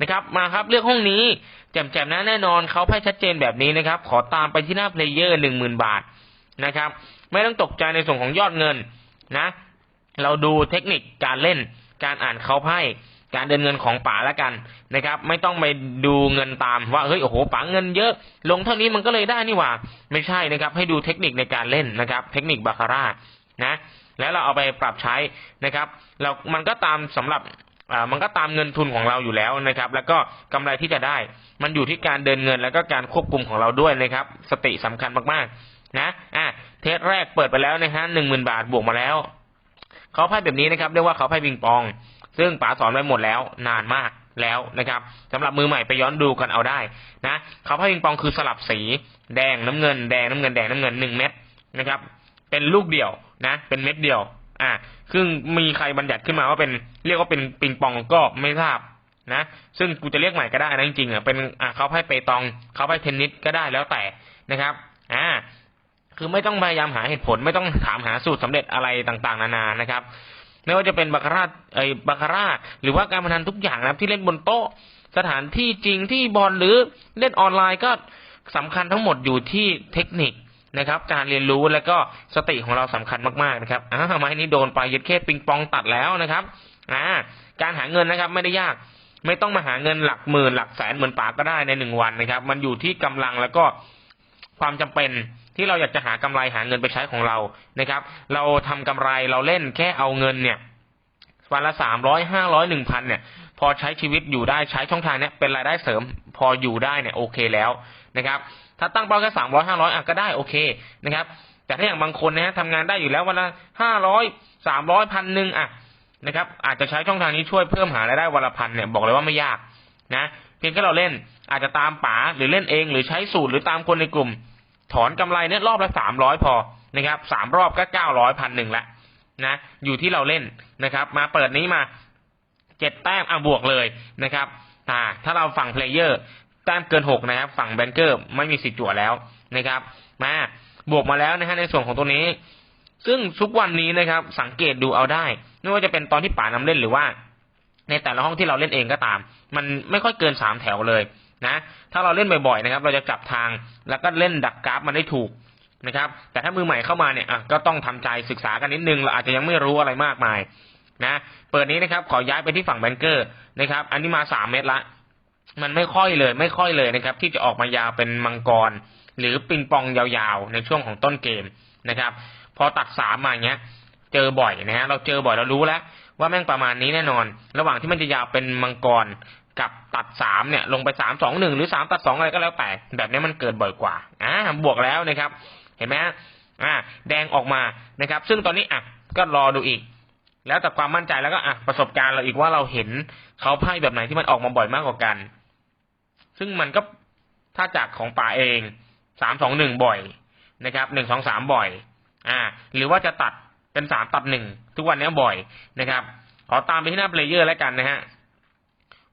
นะครับ มาครับเลือกห้องนี้แจ่มๆนะแน่นอนเขาไพ่ชัดเจนแบบนี้นะครับ ขอตามไปที่หน้าเพลเยอร์หนึ่งหมื่นบาทนะครับ ไม่ต้องตกใจในส่วนของยอดเงินนะ เราดูเทคนิคการเล่น การอ่านเขาไพ่การเดินเงินของป๋าแล้วกันนะครับ ไม่ต้องไปดูเงินตามว่าเฮ้ยโอ้โหป๋าเงินเยอะ ลงเท่านี้มันก็เลยได้นี่หว่า ไม่ใช่นะครับ ให้ดูเทคนิคในการเล่นนะครับ เทคนิคบาคาร่านะ แล้วเราเอาไปปรับใช้นะครับ เรา มันก็ตามสำหรับ มันก็ตามเงินทุนของเราอยู่แล้วนะครับ แล้วก็กำไรที่จะได้ มันอยู่ที่การเดินเงินแล้วก็การควบคุมของเราด้วยนะครับ สติสำคัญมากๆ นะอะเทสแรกเปิดไปแล้วนะฮะหนึ่งหมื่นบาทบวกมาแล้ว เขาไพ่แบบนี้นะครับ เรียกว่าเขาไพ่ปิงปอง ซึ่งป๋าสอนไว้หมดแล้วนานมากแล้วนะครับสำหรับมือใหม่ไปย้อนดูกันเอาได้นะเขาไพ่ปิงปองคือสลับสีแดงน้ำเงินแดงน้ำเงินแดงน้ำเงินหนึ่งเม็ดนะครับ เป็นลูกเดี่ยวนะ เป็นเม็ดเดียว อ่าซึ่งมีใครบัญญัติขึ้นมาว่าเป็นเรียกว่าเป็นปิงปองก็ไม่ทราบนะ ซึ่งกูจะเรียกใหม่ก็ได้นะจริงๆอะเป็นอ่าเขาไพ่เปตองเขาไพ่เทนนิสก็ได้แล้วแต่นะครับ อ่า คือไม่ต้องพยายามหาเหตุผลไม่ต้องถามหาสูตรสำเร็จอะไรต่างๆ นานานะครับไม่ว่าจะเป็นบาคาร่าไอ้บาคาร่าหรือว่าการพนันทุกอย่างนะครับที่เล่นบนโต๊ะสถานที่จริงที่บอลหรือเล่นออนไลน์ก็สำคัญทั้งหมดอยู่ที่เทคนิค นะครับ การเรียนรู้แล้วก็สติของเราสำคัญมากๆนะครับอ่าวไม้นี้โดนไปยึดเคปิงปองตัดแล้วนะครับอ่าการหาเงินนะครับ ไม่ได้ยาก ไม่ต้องมาหาเงินหลักหมื่นหลักแสนเหมือนป๋าก็ได้ในหนึ่งวันนะครับ มันอยู่ที่กำลังแล้วก็ความจำเป็นที่เราอยากจะหากำไรหาเงินไปใช้ของเรานะครับ เราทำกำไรเราเล่นแค่เอาเงินเนี่ยวันละสามร้อยห้าร้อยหนึ่งพันเนี่ย พอใช้ชีวิตอยู่ได้ใช้ช่องทางเนี้ยเป็นรายได้เสริม พออยู่ได้เนี่ยโอเคแล้วนะครับ ถ้าตั้งเป้าแค่สามร้อยห้าร้อยอะก็ได้โอเคนะครับ แต่ถ้าอย่างบางคนนะฮะทำงานได้อยู่แล้ววันละห้าร้อยสามร้อยพันหนึ่งอะนะครับ อาจจะใช้ช่องทางนี้ช่วยเพิ่มหารายได้วันละพันเนี่ยบอกเลยว่าไม่ยากนะเพียงแค่เราเล่นอาจจะตามป๋าหรือเล่นเอง หรือใช้สูตรหรือตามคนในกลุ่ม ถอนกำไรเนี่ยรอบละสามร้อยพอนะครับสามรอบก็เก้าร้อยพันหนึ่งละนะอยู่ที่เราเล่นนะครับ มาเปิดนี้มา เจ็ดแต้มอะบวกเลยนะครับอ่าถ้าเราฝั่งเพลเยอร์แต้มเกินหกนะครับฝั่งแบงเกอร์ไม่มีสิทธิ์จั่วแล้วนะครับมาบวกมาแล้วนะฮะในส่วนของตัวนี้ ซึ่งทุกวันนี้นะครับสังเกตดูเอาได้ไม่ว่าจะเป็นตอนที่ป่านำเล่นหรือว่า ในแต่ละห้องที่เราเล่นเองก็ตาม มันไม่ค่อยเกินสามแถวเลยนะถ้าเราเล่นบ่อยๆนะครับ เราจะจับทางแล้วก็เล่นดักกราฟมันได้ถูกนะครับ แต่ถ้ามือใหม่เข้ามาเนี่ยอะก็ต้องทำใจศึกษากันนิดนึงเราอาจจะยังไม่รู้อะไรมากมาย นะเปิดนี้นะครับขอย้ายไปที่ฝั่งแบงเกอร์นะครับ อันนี้มาสามเมตรละ มันไม่ค่อยเลยไม่ค่อยเลยนะครับ ที่จะออกมายาวเป็นมังกร หรือปิงปองยาวๆ ในช่วงของต้นเกมนะครับ พอตัดสามมาเงี้ย เจอบ่อยนะฮะเราเจอบ่อยเรารู้แล้วว่าแม่งประมาณนี้แน่นอน ระหว่างที่มันจะยาวเป็นมังกรกับตัดสามเนี่ย ลงไปสามสองหนึ่งหรือสามตัดสองอะไรก็แล้วแต่แบบนี้มันเกิดบ่อยกว่าอ่าบวกแล้วนะครับ เห็นไหมอ่าแดงออกมานะครับ ซึ่งตอนนี้อะก็รอดูอีก แล้วแต่ความมั่นใจแล้วก็อะประสบการณ์เราอีกว่าเราเห็นเขาไพ่แบบไหนที่มันออกมาบ่อยมากกว่ากัน ซึ่งมันก็ถ้าจากของป่าเองสามสองหนึ่งบ่อยนะครับหนึ่งสองสามบ่อย อ่า หรือว่าจะตัดเป็นสามตัดหนึ่งทุกวันนี้บ่อยนะครับ ขอตามไปที่หน้าเพลเยอร์แล้วกันนะฮะ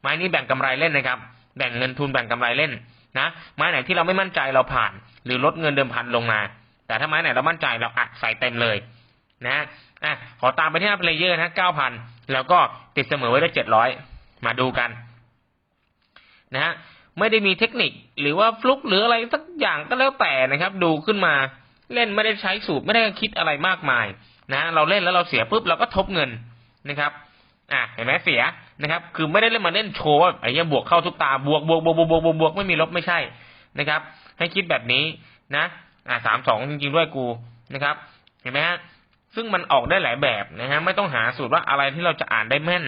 ไม้นี้แบ่งกำไรเล่นนะครับ แบ่งเงินทุนแบ่งกำไรเล่นนะไม้ไหนที่เราไม่มั่นใจเราผ่าน หรือลดเงินเดิมพันลงมา แต่ถ้าไม้ไหนเรามั่นใจเราอัดใส่เต็มเลย นะอะขอตามไปที่หน้าเพลเยอร์นะเก้าพันแล้วก็ติดเสมอไว้ได้เจ็ดร้อยมาดูกัน นะฮะไม่ได้มีเทคนิคหรือว่าฟลุกหรืออะไรสักอย่างก็แล้วแต่นะครับ ดูขึ้นมาเล่นไม่ได้ใช้สูตรไม่ได้คิดอะไรมากมาย นะ เราเล่นแล้วเราเสียปุ๊บเราก็ทบเงินนะครับ อะเห็นไหมเสียนะครับ คือไม่ได้เล่นมาเล่นโชว์ไอ้เนี้ยบวกเข้าทุกตาบวกบวกบวกบวกบวกบวกบวกไม่มีลบไม่ใช่นะครับ ให้คิดแบบนี้นะ อะสามสองจริงๆด้วยกูนะครับ เห็นไหมฮะ ซึ่งมันออกได้หลายแบบนะฮะไม่ต้องหาสูตรว่าอะไรที่เราจะอ่านได้แม่น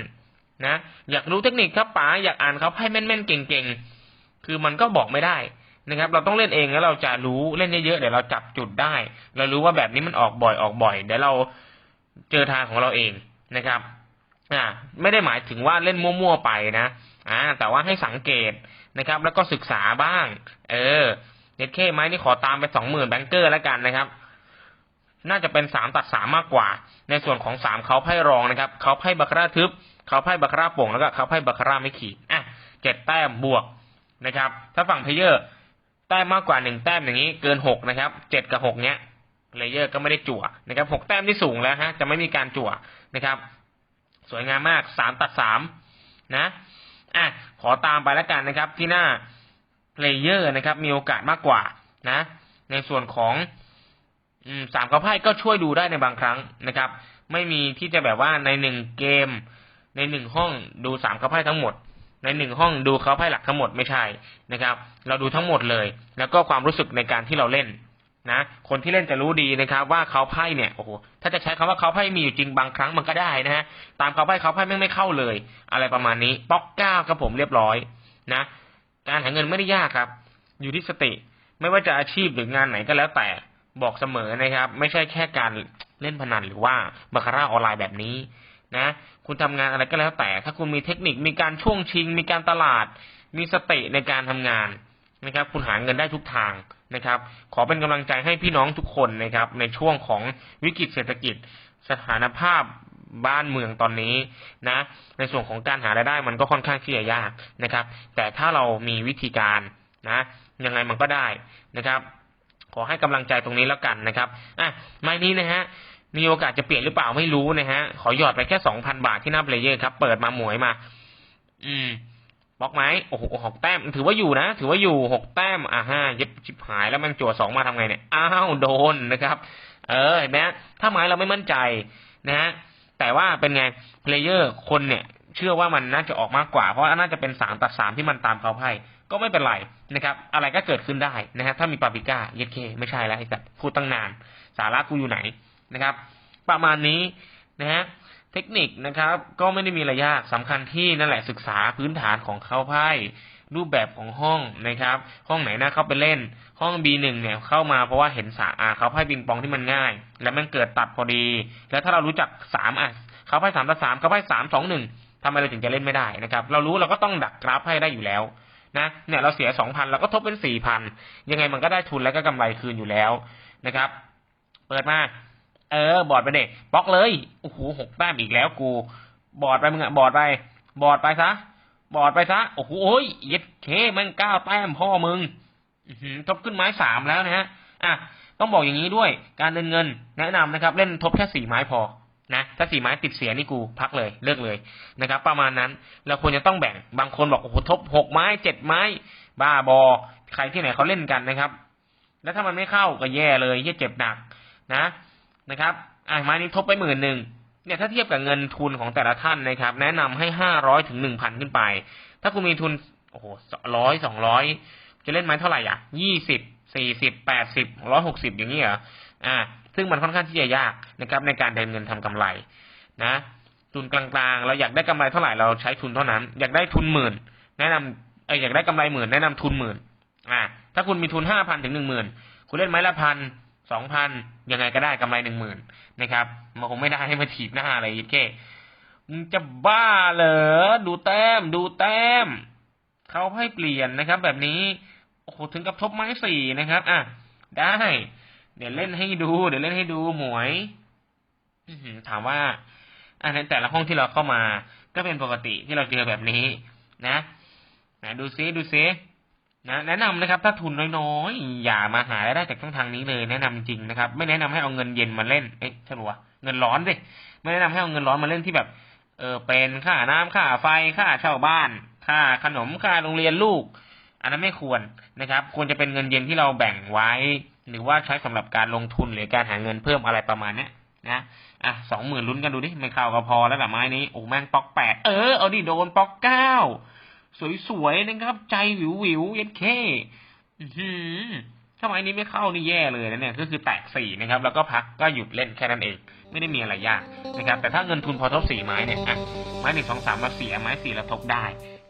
นะอยากรู้เทคนิคครับป๋าอยากอ่านเขาให้แม่นๆเก่งๆคือมันก็บอกไม่ได้นะครับ เราต้องเล่นเองแล้วเราจะรู้เล่นเยอะๆเดี๋ยวเราจับจุดได้ เรารู้ว่าแบบนี้มันออกบ่อยออกบ่อยเดี๋ยวเราเจอทางของเราเองนะครับอ่าไม่ได้หมายถึงว่าเล่นมั่วๆไปนะอ่าแต่ว่าให้สังเกตนะครับ แล้วก็ศึกษาบ้าง เออเน็ตเคไหมนี่ขอตามไปสองหมื่นแบงเกอร์แล้วกันนะครับ น่าจะเป็นสามตัดสามมากกว่า ในส่วนของสามเขาไพ่รองนะครับเขาไพ่บัคราทึบเขาไพ่บัคราโป่งแล้วก็เขาไพ่บัคราไม่ขีดอะเจ็ดแต้มบวกนะครับ ถ้าฝั่งเพลเยอร์แต้มมากกว่าหนึ่งแต้มอย่างนี้เกินหกนะครับเจ็ดกับหกเนี้ยเพลเยอร์ก็ไม่ได้จั่วนะครับหกแต้มที่สูงแล้วฮะจะไม่มีการจั่วนะครับ สวยงามมากสามตัดสามนะอะขอตามไปแล้วกันนะครับที่หน้าเพลเยอร์นะครับมีโอกาสมากกว่านะ ในส่วนของ สามกระไพ่ก็ช่วยดูได้ในบางครั้งนะครับ ไม่มีที่จะแบบว่าในหนึ่งเกม ในหนึ่งห้องดูสามกระไพ่ทั้งหมด ในหนึ่งห้องดูเขาไพ่หลักทั้งหมดไม่ใช่นะครับ เราดูทั้งหมดเลย แล้วก็ความรู้สึกในการที่เราเล่นนะคนที่เล่นจะรู้ดีนะครับ ว่าเขาไพ่เนี่ยโอ้โหถ้าจะใช้คำว่าเขาไพ่มีอยู่จริงบางครั้งมันก็ได้นะฮะตามเขาไพ่เขาไพ่ไม่งไม่เข้าเลย อะไรประมาณนี้ป๊อกเก้าครับผมเรียบร้อยนะการหาเงินไม่ได้ยากครับ อยู่ที่สติ ไม่ว่าจะอาชีพหรืองานไหนก็แล้วแต่ บอกเสมอนะครับ ไม่ใช่แค่การเล่นพนันหรือว่าบาคาร่าออนไลน์แบบนี้นะ คุณทำงานอะไรก็แล้วแต่ ถ้าคุณมีเทคนิคมีการช่วงชิง มีการตลาด มีสติในการทำงานนะครับ คุณหาเงินได้ทุกทางนะครับ ขอเป็นกำลังใจให้พี่น้องทุกคนนะครับ ในช่วงของวิกฤตเศรษฐกิจ สถานภาพบ้านเมืองตอนนี้นะ ในส่วนของการหารายได้มันก็ค่อนข้างที่จะยากนะครับ แต่ถ้าเรามีวิธีการนะยังไงมันก็ได้นะครับ อให้กำลังใจตรงนี้แล้วกันนะครับอะไม้นี้นะฮะมีโอกาสจะเปลี่ยนหรือเปล่าไม่รู้นะฮะ ขอหยอดไปแค่สองพันบาทที่หน้าเพลเยอร์ครับ เปิดมาหมวยมา อืมบล็อกไหมโอ้โหหกแต้ม ถือว่าอยู่นะ ถือว่าอยู่หกแต้ม อ่าฮะเย็บชิบหายแล้วมันจั่วสองมาทำไงเนี่ย อ้าว โดนนะครับ เออ เห็นไหมถ้าไม้เราไม่มั่นใจนะฮะ แต่ว่าเป็นไง เพลเยอร์คนเนี่ย เชื่อว่ามันน่าจะออกมากกว่า เพราะน่าจะเป็นสามตัดสามที่มันตามเขาไพ่ ก็ไม่เป็นไรนะครับ อะไรก็เกิดขึ้นได้นะฮะถ้ามีปาปิก้าเยดเคไม่ใช่แล้วไอ้สัตว์พูดตั้งนาน สาระกูอยู่ไหนนะครับ ประมาณนี้นะฮะเทคนิคนะครับ ก็ไม่ได้มีอะไรยากสำคัญที่นั่นแหละศึกษาพื้นฐานของเขาไพ่รูปแบบของห้องนะครับ ห้องไหนน่าเข้าไปเล่น ห้อง B1 เนี่ยเข้ามาเพราะว่าเห็นสาอาเขาไพ่ปิงปองที่มันง่าย แล้วมันเกิดตัดพอดี แล้วถ้าเรารู้จักสามอะเขาไพ่สามต่อสามเขาไพ่สามสองหนึ่งทำไมเราถึงจะเล่นไม่ได้นะครับ เรารู้เราก็ต้องดักกราฟให้ได้อยู่แล้ว นะเนี่ยเราเสียสองพันเราก็ทบเป็นสี่พันยังไงมันก็ได้ทุนแล้วก็กำไรคืนอยู่แล้วนะครับ เปิดมาเออบอดไปเด็กบล็อกเลยโอ้โหหกแต้มอีกแล้วกู บอดไปมึงอะบอดไป บอดไปซะบอดไปซะโอ้โหโอ้ยเย็ดเคมันเก้าแต้มพ่อมึงทบขึ้นไม้สามแล้วนะฮะอะต้องบอกอย่างนี้ด้วย การเดินเงินแนะนำนะครับ เล่นทบแค่สี่ไม้พอ นะถ้าสี่ไม้ติดเสียนี่กูพักเลยเลิกเลยนะครับ ประมาณนั้นเราควรจะต้องแบ่งบางคนบอกโอ้โหทบหกไม้เจ็ดไม้ บ้าบอ ใครที่ไหนเขาเล่นกันนะครับ แล้วถ้ามันไม่เข้าก็แย่เลยเหี้ยเจ็บหนักนะนะครับอะไม้นี้ทบไปหมื่นหนึ่งเนี่ยถ้าเทียบกับเงินทุนของแต่ละท่านนะครับ แนะนำให้ห้าร้อยถึงหนึ่งพันขึ้นไป ถ้าคุณมีทุนโอ้โหร้อยสองร้อยจะเล่นไม้เท่าไหร่อะยี่สิบสี่สิบแปดสิบร้อยหกสิบอย่างนี้เหรออ่า ซึ่งมันค่อนข้างที่จะยากนะครับในการเดินเงินทำกำไรนะทุนกลางๆ เราอยากได้กำไรเท่าไหร่เราใช้ทุนเท่านั้น อยากได้ทุนหมื่น แนะนำเอออยากได้กำไรหมื่นแนะนำทุนหมื่นอ่าถ้าคุณมีทุนห้าพันถึงหนึ่งหมื่นคุณเล่นไม้ละพันสองพันยังไงก็ได้กำไรหนึ่งหมื่นนะครับมันคงไม่ได้ให้มาถีบหน้าอะไรยิ่งแค่มึงจะบ้าเหรอดูแต้ม ดูแต้มเขาให้เปลี่ยนนะครับ แบบนี้โอ้โหถึงกับทบไม้สี่นะครับ อะได้ เดี๋ยวเล่นให้ดู เดี๋ยวเล่นให้ดูหมวยถามว่าอันในแต่ละห้องที่เราเข้ามา ก็เป็นปกติที่เราเจอแบบนี้ นะนะดูซิดูซินะแนะนำนะครับ ถ้าทุนน้อยๆอย่ามาหารายได้จากช่องทางนี้เลย แนะนำจริงนะครับ ไม่แนะนำให้เอาเงินเย็นมาเล่นเอ๊ะใช่ปะวะเงินร้อนสิไม่แนะนำให้เอาเงินร้อนมาเล่นที่แบบ เออเป็นค่าน้ำค่าไฟค่าเช่าบ้าน ค่าขนมค่าโรงเรียนลูก อันนั้นไม่ควรนะครับ ควรจะเป็นเงินเย็นที่เราแบ่งไว้ หรือว่าใช้สำหรับการลงทุนหรือการหาเงินเพิ่มอะไรประมาณเนี้ยนะอะสองหมื่นลุ้นกันดูดิไม่เข้าก็พอแล้วละไม้นี้โอ้แม่งป๊อกแปดเออเอาดิโดนป๊อกเก้าสวยๆนะครับ ใจวิววิวเย็นเคอื้อหือถ้าไม้นี้ไม่เข้านี่แย่เลยนะเนี่ยก็คือแตกสี่นะครับ แล้วก็พักก็หยุดเล่นแค่นั้นเอง ไม่ได้มีอะไรยากนะครับ แต่ถ้าเงินทุนพอทบสี่ไม้เนี่ยอะไม้หนึ่งสองสามมาสี่ไม้สี่เราทบได้